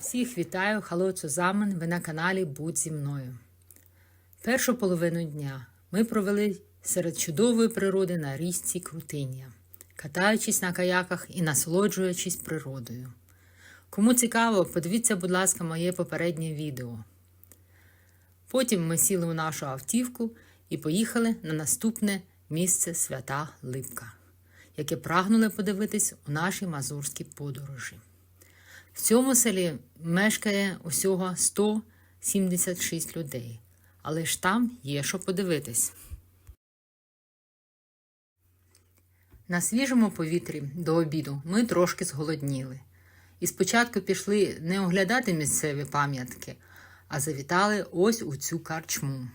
Всіх вітаю, хало Цузамен, ви на каналі Будь зі мною. Першу половину дня ми провели серед чудової природи на річці Крутиння, катаючись на каяках і насолоджуючись природою. Кому цікаво, подивіться, будь ласка, моє попереднє відео. Потім ми сіли у нашу автівку і поїхали на наступне місце свята Липка, яке прагнули подивитись у нашій мазурській подорожі. В цьому селі мешкає усього 176 людей, але ж там є що подивитись. На свіжому повітрі до обіду ми трошки зголодніли. І спочатку пішли не оглядати місцеві пам'ятки, а завітали ось у цю карчму.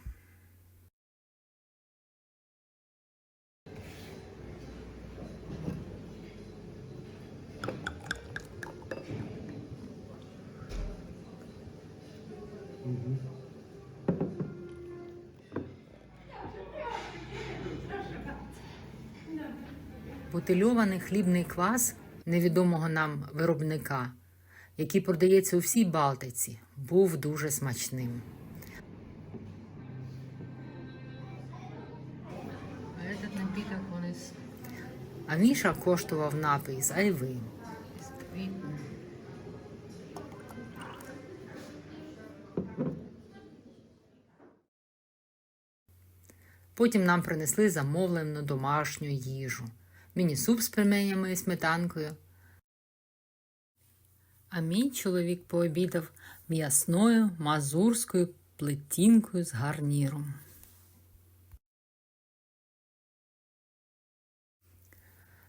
Бутильований хлібний квас невідомого нам виробника, який продається у всій Балтиці, був дуже смачним. А Міша коштував напій з айви. Потім нам принесли замовлену домашню їжу. Міні-суп з пельменями і сметанкою. А мій чоловік пообідав м'ясною мазурською плетінкою з гарніром.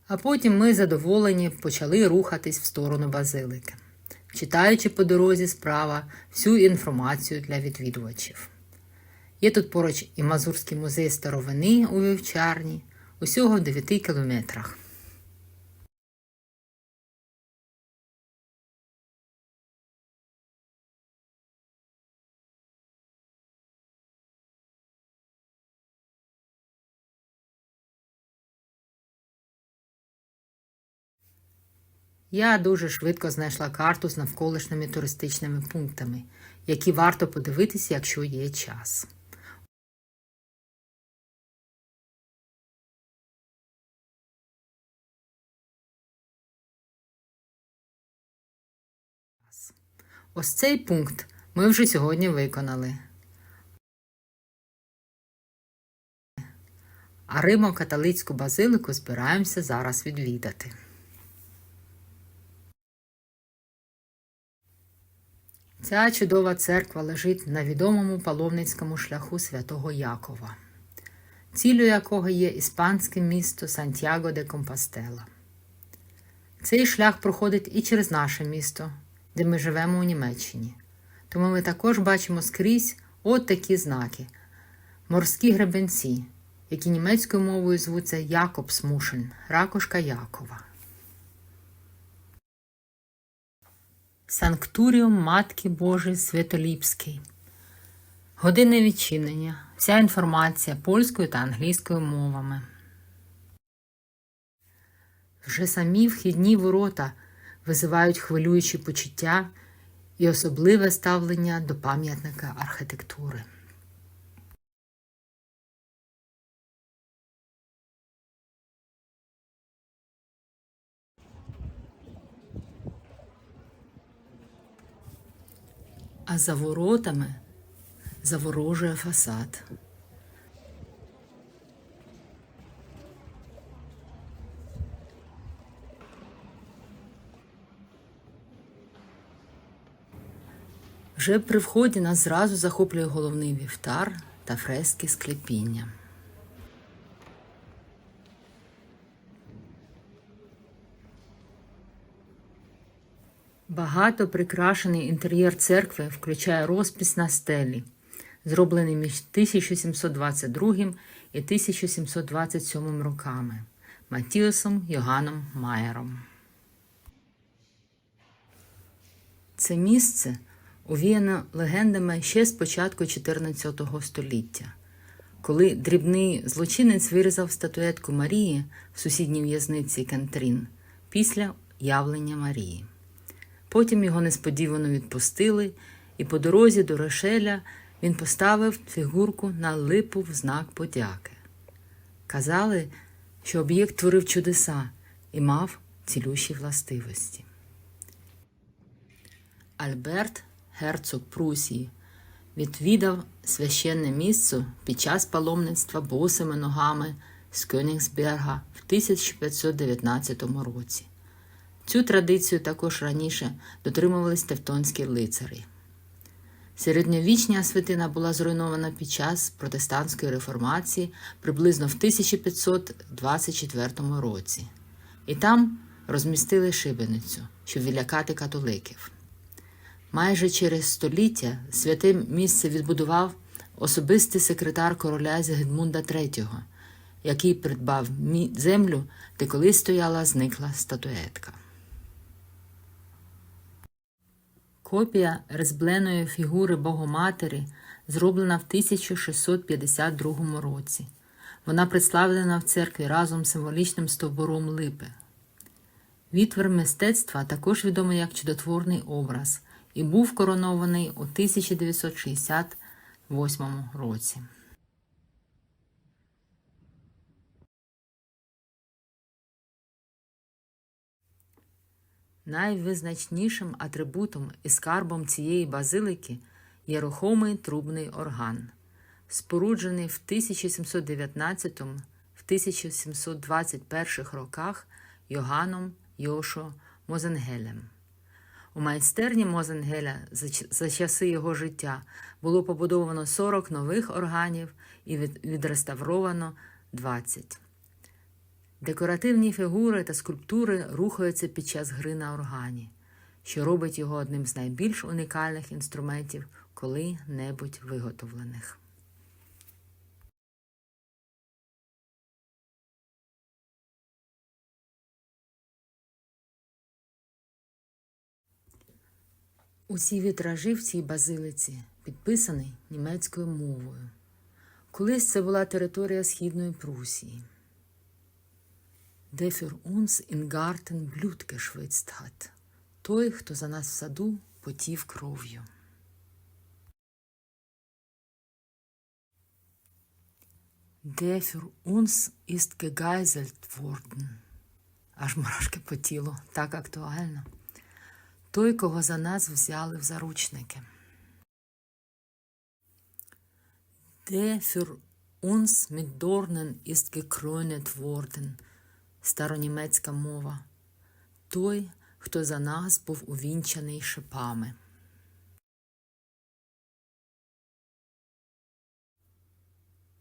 А потім ми задоволені почали рухатись в сторону базилики, читаючи по дорозі справа всю інформацію для відвідувачів. Є тут поруч і Мазурський музей старовини у вівчарні, усього в 9 кілометрах. Я дуже швидко знайшла карту з навколишніми туристичними пунктами, які варто подивитися, якщо є час. Ось цей пункт ми вже сьогодні виконали. А Римо-католицьку базилику збираємося зараз відвідати. Ця чудова церква лежить на відомому паломницькому шляху святого Якова, ціллю якого є іспанське місто Сантьяго де Компостела. Цей шлях проходить і через наше місто, де ми живемо у Німеччині. Тому ми також бачимо скрізь от такі знаки: морські гребенці, які німецькою мовою звуться Якобсмушен, ракушка Якова. Санктуріум Матки Божої Святоліпський. Години відчинення. Вся інформація польською та англійською мовами. Вже самі вхідні ворота визивають хвилюючі почуття і особливе ставлення до пам'ятника архітектури. А за воротами заворожує фасад. Вже при вході нас зразу захоплює головний вівтар та фрески склепіння. Багато прикрашений інтер'єр церкви включає розпис на стелі, зроблений між 1722 і 1727 роками Матіосом Йоганом Майером. Це місце увіяно легендами ще з початку 14 століття, коли дрібний злочинець вирізав статуетку Марії в сусідній в'язниці Кантрін після явлення Марії. Потім його несподівано відпустили, і по дорозі до Рошеля він поставив фігурку на липу в знак подяки. Казали, що об'єкт творив чудеса і мав цілющі властивості. Альберт, герцог Прусії, відвідав священне місце під час паломництва босими ногами з Кёнігсберга в 1519 році. Цю традицію також раніше дотримувались тевтонські лицарі. Середньовічня святина була зруйнована під час протестантської реформації приблизно в 1524 році, і там розмістили шибеницю, щоб відлякати католиків. Майже через століття святе місце відбудував особистий секретар короля Зигмунда III, який придбав землю, де колись стояла зникла статуетка. Копія резьбленої фігури Богоматері зроблена в 1652 році. Вона представлена в церкві разом з символічним стовбуром липи. Відтвір мистецтва також відомий як чудотворний образ і був коронований у 1968 році. Найвизначнішим атрибутом і скарбом цієї базилики є рухомий трубний орган, споруджений в 1719-1721 роках Йоганном Йошо Мозенгелем. У майстерні Мозенгеля за, часи його життя було побудовано 40 нових органів і від, відреставровано 20. Декоративні фігури та скульптури рухаються під час гри на органі, що робить його одним з найбільш унікальних інструментів коли-небудь виготовлених. Усі вітражі в цій базилиці підписані німецькою мовою. Колись це була територія Східної Прусії. In Garten Blut geschwitzt hat. Той, хто за нас в саду потів кров'ю. Der für uns ist gegeißelt worden. Аж мурашки по тілу, так актуально. Той, кого за нас взяли в заручники. Der für uns mit Dornen ist gekrönet. Старонімецька мова. Той, хто за нас був увінчаний шипами.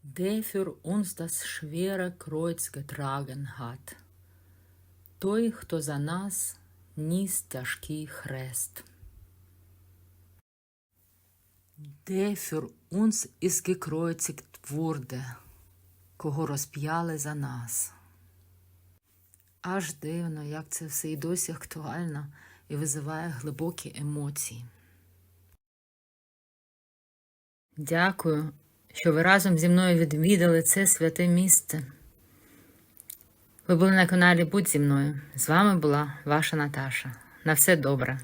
Der für uns das schwere Kreuz getragen hat. Той, хто за нас ніс тяжкий хрест. Der für uns ist gekreuzigt wurde, кого розп'яли за нас. Аж дивно, як це все і досі актуально і визиває глибокі емоції. Дякую, що ви разом зі мною відвідали це святе місце. Ви були на каналі Будь зі мною. З вами була ваша Наташа. На все добре.